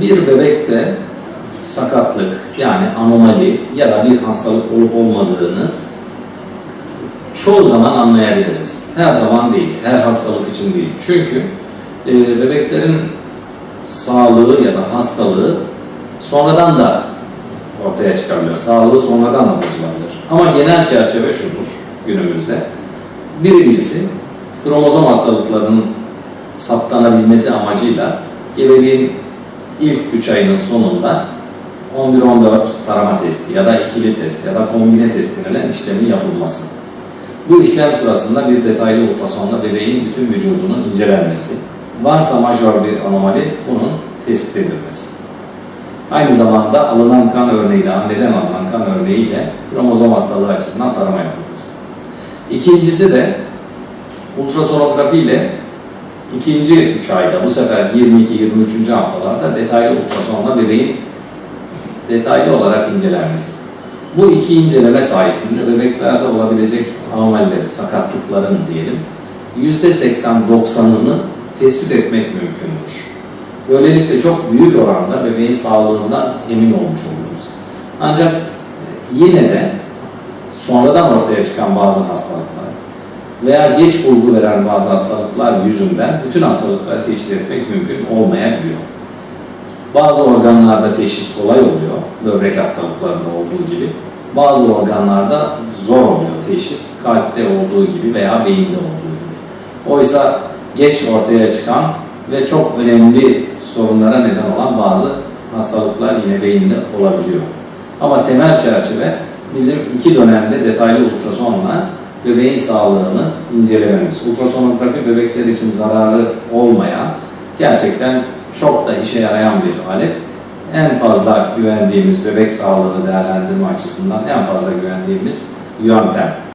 bir bebekte sakatlık yani anomali ya da bir hastalık olup olmadığını çoğu zaman anlayabiliriz. Her zaman değil, her hastalık için değil. Çünkü e, bebeklerin sağlığı ya da hastalığı sonradan da ortaya çıkabilir. Sağlığı sonradan da bozulabilir. Ama genel çerçeve şudur günümüzde. Birincisi kromozom hastalıklarının saptanabilmesi amacıyla gebeliğin ilk 3 ayının sonunda 11-14 tarama testi ya da ikili test ya da kombine testi denilen işlemin yapılması. Bu işlem sırasında bir detaylı ultrasonla bebeğin bütün vücudunun incelenmesi, varsa majör bir anomali bunun tespit edilmesi. Aynı zamanda alınan kan örneğiyle, anneden alınan kan örneğiyle kromozom hastalığı açısından tarama yapılması. İkincisi de ultrasonografi ile ikinci 3 ayda bu sefer 22-23. haftalarda detaylı ultrasonla bebeğin detaylı olarak incelenmesi. Bu iki inceleme sayesinde bebeklerde olabilecek anomalilerin, sakatlıkların diyelim %80-90'ını tespit etmek mümkündür. Böylelikle çok büyük oranda bebeğin sağlığından emin olmuş oluruz. Ancak yine de sonradan ortaya çıkan bazı hastalıklar veya geç bulgu veren bazı hastalıklar yüzünden bütün hastalıkları teşhis etmek mümkün olmayabiliyor. Bazı organlarda teşhis kolay oluyor, böbrek hastalıklarında olduğu gibi. Bazı organlarda zor oluyor teşhis, kalpte olduğu gibi veya beyinde olduğu gibi. Oysa geç ortaya çıkan ve çok önemli sorunlara neden olan bazı hastalıklar yine beyinde olabiliyor. Ama temel çerçeve bizim iki dönemde detaylı ultrasonla bebeğin sağlığını incelememiz. Ultrasonografi bebekler için zararı olmayan, gerçekten çok da işe yarayan bir alet. En fazla güvendiğimiz bebek sağlığını değerlendirme açısından en fazla güvendiğimiz yöntem.